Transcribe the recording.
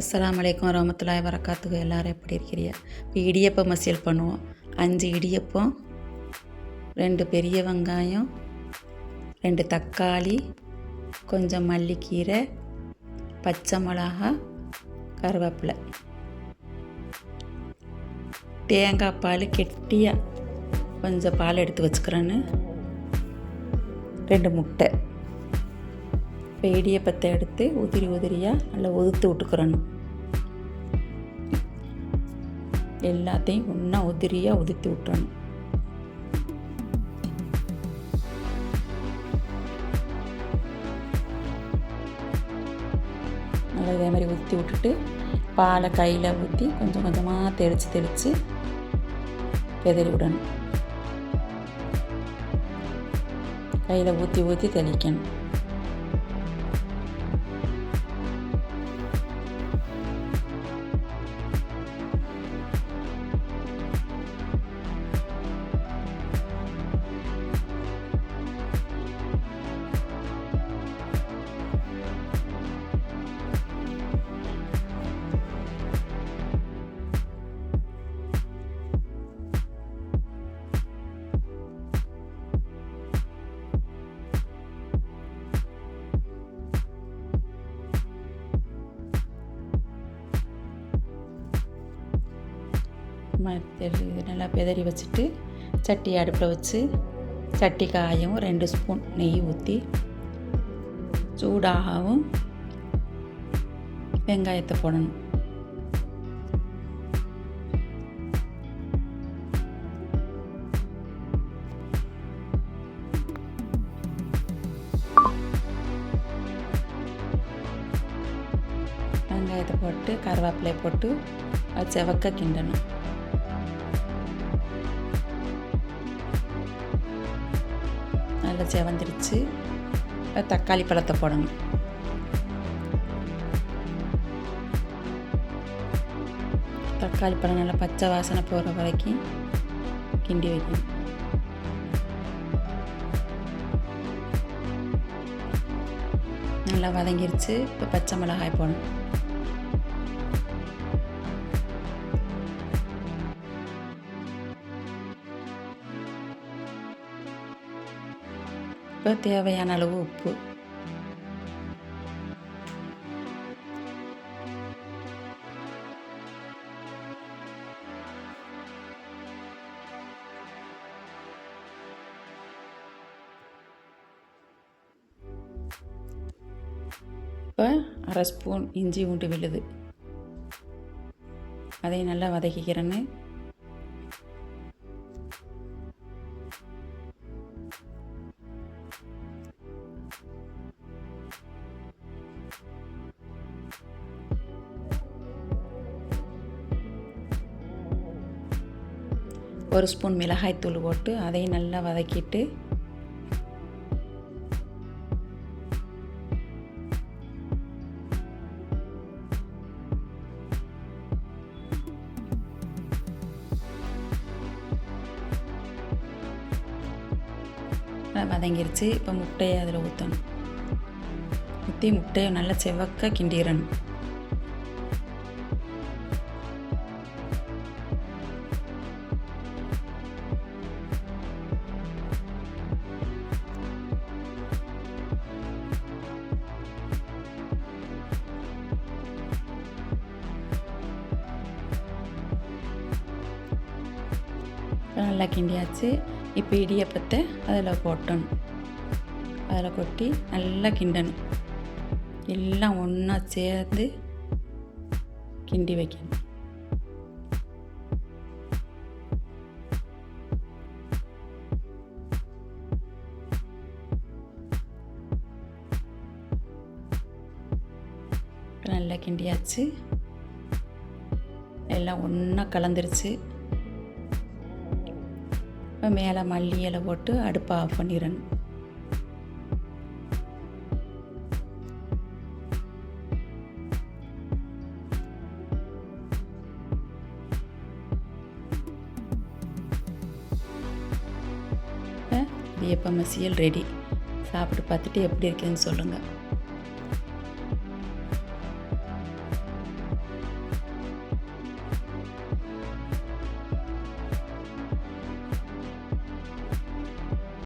அஸ்லாம் வலைக்கம் ரமத்துலாய் வரக்காத்துக்கு எல்லோரும் எப்படி இருக்கிறீங்க? இப்போ இடியப்பம் மசியல் பண்ணுவோம். அஞ்சு இடியப்பம் ரெண்டு பெரிய வெங்காயம் ரெண்டு தக்காளி கொஞ்சம் மல்லிக்கீரை பச்சை மிளகா கருவேப்பிலை. தேங்காய் பால் கெட்டியாக கொஞ்சம் பால் எடுத்து வச்சுக்கிறேன்னு. ரெண்டு முட்டை. இப்போ இடியப்பத்தை எடுத்து உதிரி உதிரியாக நல்லா ஒதுத்து விட்டுக்கிறணும். எல்லாத்தையும் ஒன்றா உதிரியாக உதுத்து விட்டுறணும் நல்லா இதே மாதிரி ஊற்றி விட்டுட்டு பாலை கையில் ஊற்றி கொஞ்சம் கொஞ்சமாக தெளித்து தெளித்து பெதறி விடணும். கையில் ஊற்றி ஊற்றி தெளிக்கணும். மாதிரி நல்லா பெதறி வச்சுட்டு சட்டி அடுப்பில் வச்சு சட்டி காயவும் ரெண்டு ஸ்பூன் நெய் ஊற்றி சூடாகவும் வெங்காயத்தை போடணும். வெங்காயத்தை போட்டு கருவேப்பிலை போட்டு செவக்க கிண்டணும். நல்லா செவந்துருச்சு. தக்காளி பழத்தை போடணும். தக்காளி பழம் நல்லா பச்சை வாசனை போகிற வரைக்கும் கிண்டி வைக்கணும். நல்லா வதங்கிருச்சு. இப்போ பச்சை மிளகாய் போடணும். இப்போ தேவையான அளவு உப்பு. இப்போ அரை ஸ்பூன் இஞ்சி உண்டு விழுது. அதை நல்லா வதக்கிக்கிறேன்னு. ஒரு ஸ்பூன் மிளகாய்த்தூள் போட்டு அதையும் நல்லா வதக்கிட்டு வதங்கிருச்சு. இப்போ முட்டையை அதில் ஊற்றணும். ஊற்றி முட்டையை நல்லா செவக்க கிண்டிடணும். நல்லா கிண்டியாச்சு. இப்போ இடியப்பத்தை அதில் கொட்டணும். அதில் கொட்டி நல்லா கிண்டணும். எல்லாம் ஒன்றா சேர்ந்து கிண்டி வைக்கணும். நல்லா கிண்டியாச்சு. எல்லாம் ஒன்றா கலந்துருச்சு. மேலே மல்லி இலை போட்டு அடுப்பை ஆஃப் பண்ணிடணும். இடியப்ப மசியல் ரெடி சாப்பிட்டு பார்த்துட்டு எப்படி இருக்குதுன்னு சொல்லுங்கள்